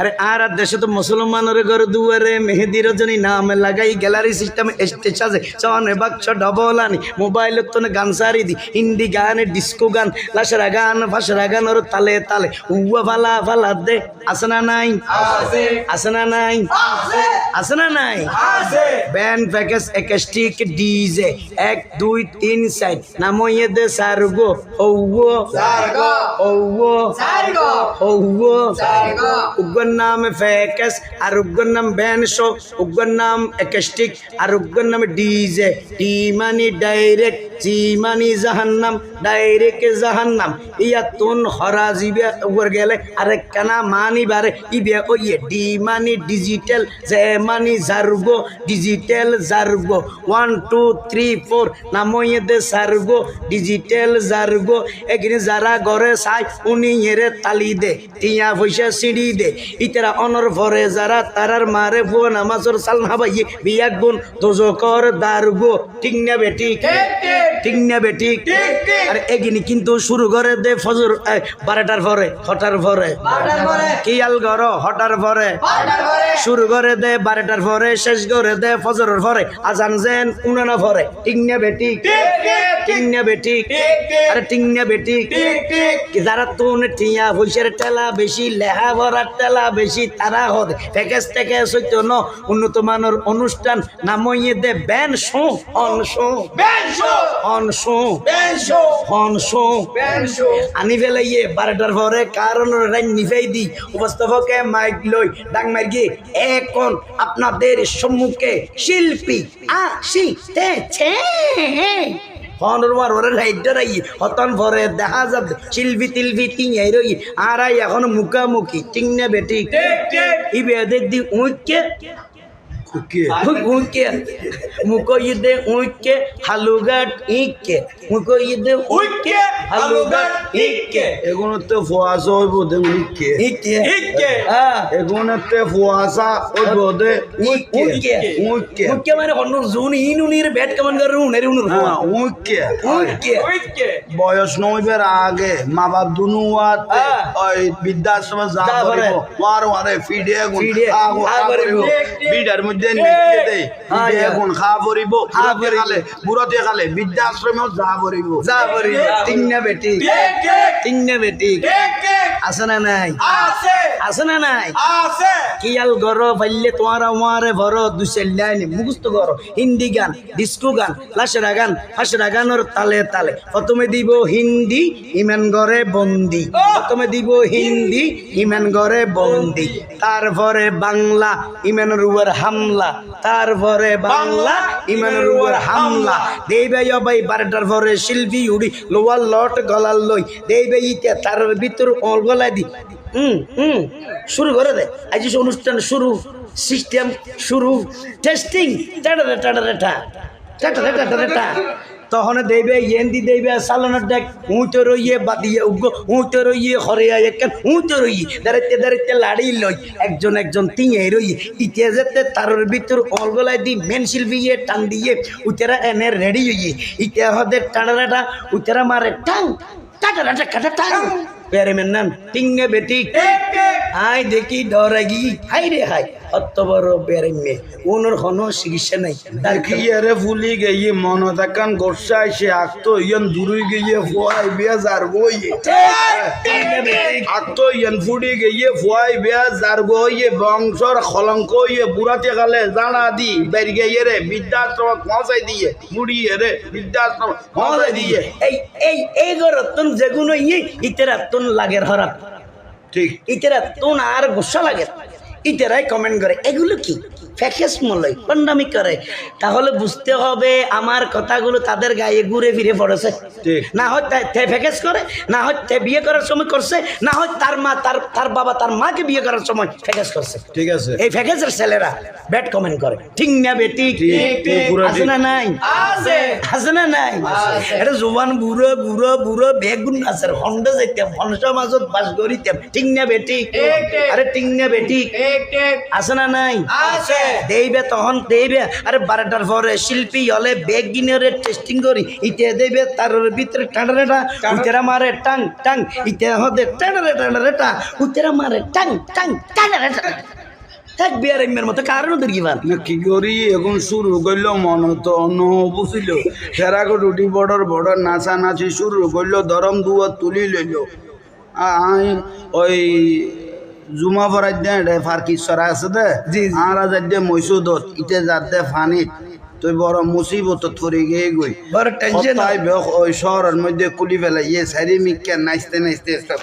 আরে আর আর দেশে তো মুসলমানের ঘর দুয়ারে মেহেদি রজনী নাম লাগাই গ্যালারি সিস্টেম স্টেজ আছে। চনে বাক্স ডবল আনি মোবাইল তো গান সারি দি হিন্দি গান ডিস্কো গান লাসরা গান ফাসরা গান ওর তালে তালে। উয়া ভালা ফালা দে আছে না নাই? আছে। না নাই? আছে। না নাই? ব্যান্ড প্যাকেজ একাস্টিক ডিজে এক দুই তিন সাইড নামইয়ে দে সারগো ঔগো ঔগো উগ্র নাম ফ্যাকাস আর উগ্র নাম ব্যান শো উগ্র নাম একাস্টিক আর উগ্র নাম ডিজে। টি মানি ডাইরেক্ট জি মানি জাহান্নাম ডাইরেক্ট জাহান্নাম। ইয়া তুন হরা জিবে উপর গেলে আরে কানা মানি বারে ইবে ওইয়ে। ডি মানি ডিজিটাল জে মানি জার্গো ডিজিটাল জার্গো। ওয়ান টু থ্রি ফোর নামইয়ে দে সার্গো ডিজিটাল জার্গো। এখানে যারা ঘরে চাই উনি এরে তালি দে টিয়া পয়সা সিঁড়ি দে। ইতারা অনর ভরে যারা তারার মারে ফুয়া নামাজর সাল হাবাইয়ে বিয়াক গুন দোজকর দারগো ঠিক না বেটি? ঠিক না বেটি? আর এগিনি কিন্তু শুরু করে দে ফজর বারোটার পরে হটার পরে কিয়াল ঘর হটার পরে শুরু করে দে বারোটার পরে শেষ করে দে ফজরের পরে আজান যেন উনানা পরে ঠিক না বেটি? ঠিক না বেটি। আরে ঠিক বেটি। যারা তুন টিয়া পয়সার টেলা বেশি লেহা ভরার টেলা বেশি তারা হদ। প্যাকেজ থেকে সত্য ন। উন্নত মানের অনুষ্ঠান নামইয়ে দে। ব্যান শো অন শো। অন শো। অন শো। আনি ফেলাইয়ে বারোটার পরে কারণ রাইন নিফাই দি। উপস্থাপকে মাইক লই ডাং মার গিয়ে এখন আপনাদের সম্মুখে শিল্পী আসিতেছে? হনরবার ওরে লাইটার রাই হতন ভরে দেখা যাবে চিলবি তিলবি টিঙাই রই আর এখন মুখামুখি টিং না বেটি ই বেদের দি উঁকে উঁকে উঁকে ইকে উঁকে ইকে এগুলোতে ফুয়াশা ইকে এগুলোতে ফুয়াশা মানে জুন ব্যাট কেমন করে উনের উনের বয়স নইবের আগে মা বাপ দুনু ওয়াত হ্যাঁ। ওই বৃদ্ধাশ্রমে যা যা ওয়ার ওয়ারে ফিডে ইয়া। গুণ খা করিব খা খালে বুড়তে খালে বৃদ্ধাশ্রমেও যা ভরিব যা বলি তিন না বেটি। তিন না বেটি। আছে না নাই? আছে। না নাই? কিয়াল গর পাইলে তোমার আমারে ভর দুসেল লাইন মুখস্থ গর হিন্দি গান ডিস্কো গান লাসরা গান হাসরা গানোর তালে তালে। প্রথমে দিব হিন্দি ইমান গরে বন্দি। প্রথমে দিব হিন্দি ইমান গরে বন্দি। তারপরে বাংলা ইমানের উপর হামলা। তারপরে বাংলা ইমানের উপর হামলা। দেবে ভাই বারোটার পরে শিল্পী উড়ি লোয়ার লট গলার লই। দেবে ইতে তার ভিতর অল গলায় দি। হুম হুম শুরু করে দে। আজ অনুষ্ঠান শুরু সিস্টেম শুরু টেস্টিং টাটা টাটা টা। টাটা টাটা টা। তখন দেবে, ইয়েন্দি দেবে, সালানোর দেখ উঁচো রইয়ে বাদিয়ে উগ্র উঁচো রইয়ে হরে একখান উঁচো রইয়ে দাঁড়াইতে দাঁড়াইতে লাড়ি লই, একজন একজন তিঁয়ে রইয়ে ইতে যেতে তার ভিতর অলগলায় দি, মেন শিল্পী ইয়ে টান দিয়ে, উতেরা এনে রেডি হইয়ে। ইতে হদের টাড়াটা উতেরা মারে, টাং টাটা টাটা টাং। পেরে মেন নাম টিঙ্গে বেটি। আই দেখি ডরাগি হাই রে হাই অত বড় পেরে মে ওনর হন চিকিৎসা নাই। তার কি কিয়ারে ফুলি গিয়ে মন তাকান গোসা আইসে আকতো ইয়ান দূরই গিয়ে ফুয়াই বিয়া যার গইয়ে আকতো ইয়ান ফুডি গিয়ে ফুয়াই বিয়া যার গইয়ে বংশর কলঙ্ক ইয়ে বুড়াতে গালে জানা দি বের গিয়ে রে বৃদ্ধাশ্রম পৌঁছাই দিয়ে বুড়ি রে বৃদ্ধাশ্রম পৌঁছাই দিয়ে। এই এই এই গরতন যেগুলো ইয়ে ইতেরা তুন লাগের হরাপ ঠিক। তো না আর গুসা লাগে। এটারাই কমেন্ট করে এগুলো কি? ফ্যাকেস মলয় পান্ডামি করে তাহলে বুঝতে হবে আমার কথাগুলো তাদের গায়ে ঘুরে ফিরে পড়েছে। না হয় ফ্যাকেস করে না হয় তে বিয়ে করার সময় করছে না হয় তার মা তার তার বাবা তার মাকে বিয়ে করার সময় ফ্যাকেস করছে। ঠিক আছে। এই ফ্যাকেজের ছেলেরা ব্যাড কমেন্ট করে। ঠিক না বেটি আছে। না নাই? আছে। না নাই? এটা জোয়ান বুড়ো বুড়ো বুড়ো বেগুন আছে হন্ডে যাইতাম হংস মাজত বাস করিতাম ঠিক না বেটি আরে ঠিক না বেটি আছে না নাই? দেইবে তখন দেইবে। আরে বারোটার পরে শিল্পী হলে বেগ গিনের টেস্টিং করি ইতে দেবে তার ভিতরে টানারেটা উতেরা মারে টাং টাং ইতে হদে টানারে টানারেটা উতেরা মারে টাং টাং টানারেটা। এক বিয়ার এমের মতো কারণ ওদের কি বার না কি করি? এখন শুরু করল মন তো অন্য বুঝিল ফেরাকো রুটি বর্ডার বর্ডার নাচা নাচি শুরু করল দরম দুয়ার তুলি লইল। আই ওই জুমা ফরাই দে রে ফারকিশ্বরা আছে দে। আর আজ দে মৈসুদত ইতে যার দে ফানিত। তুই বড় মুসিবত থরি গিয়ে গই। বড় টেনশন সপ্তাহে বেশ ওই শহরের মধ্যে কুলি ফেলে ইয়ে সারি মিকে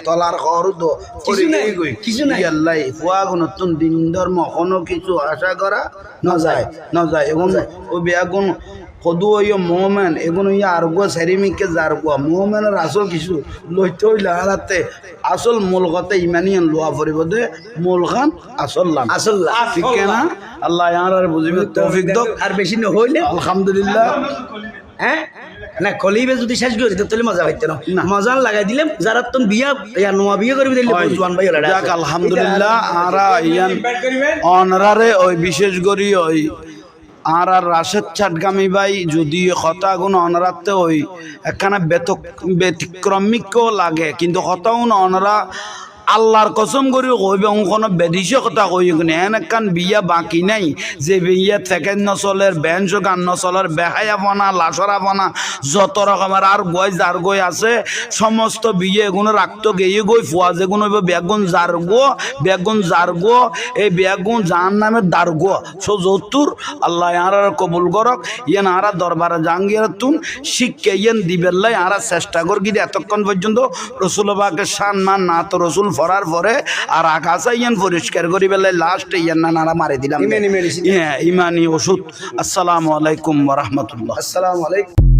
তলার খর তো কিছু নাই, কিছু নাই। আল্লাহ ফুয়া নতুন দিন ধর্ম কোনো কিছু আশা করা না যায় না যায় এখন ও বেগুন সদু ওই মোহমেন এগুন ইয়ে আর গো সারি মিকে যার গো মোহমেনের আসল কিছু লইতে হইলে হারাতে আসল মূল কথা ইমানি লোয়া পড়িব দে মূল খান আসল লাম। আসল। ঠিক না? আল্লাহ আর বুঝিবে তৌফিক দক। আর বেশি না হইলে? আলহামদুলিল্লাহ। হ্যাঁ? না কলিবে যদি শেষ করি তাহলে মজা হইতে না। মজা লাগাই দিলাম যারা তুমি বিয়া ইয়া নোয়া বিয়ে করবি দিলে। জোয়ান ভাই যাক আলহামদুলিল্লাহ আরা ইয়ান অনরারে ওই বিশেষ করি ওই আর আর রাশেদ চাটগামী ভাই যদি হতাগুণ অনরাতে ওই একখানা বেতক ব্যতিক্রমিকও লাগে, কিন্তু হতাগুণ অনরা আল্লাহর কসম করি কইবে কোনো বেদিছে কথা কই কিনে এন বিয়া বাকি নাই। যে বিয়া থেকে নচলের, বেঞ্চ গান নচলের বেহায়া বনা লাচরা বনা যত রকমের আর গই যার গই আছে, সমস্ত বিয়ে এগুলো রাখতো গিয়ে গই, ফুয়া যেগুলো হইব বেগুন যার গো, বেগুন যার গো, এই বেগুন যার নামে দার গো। সো যতুর, আল্লাহ আর কবুল করক, ইয়েন আরা দরবারে জাঙ্গিয়ার তুন শিখকে ইয়েন দিবেল্লাই, আরা চেষ্টা কর গিয়ে এতক্ষণ পর্যন্ত রসুলবাকে সান মান না তো রসুল ফরার পরে আর আকাশ ইয়েন পরিষ্কার করি বেলে লাস্ট ইয়ান না নারা মারে দিলাম। হ্যাঁ ইমানি ওষুধ। আসসালামু আলাইকুম রহমতুল্লাহ। আসসালামু আলাইকুম।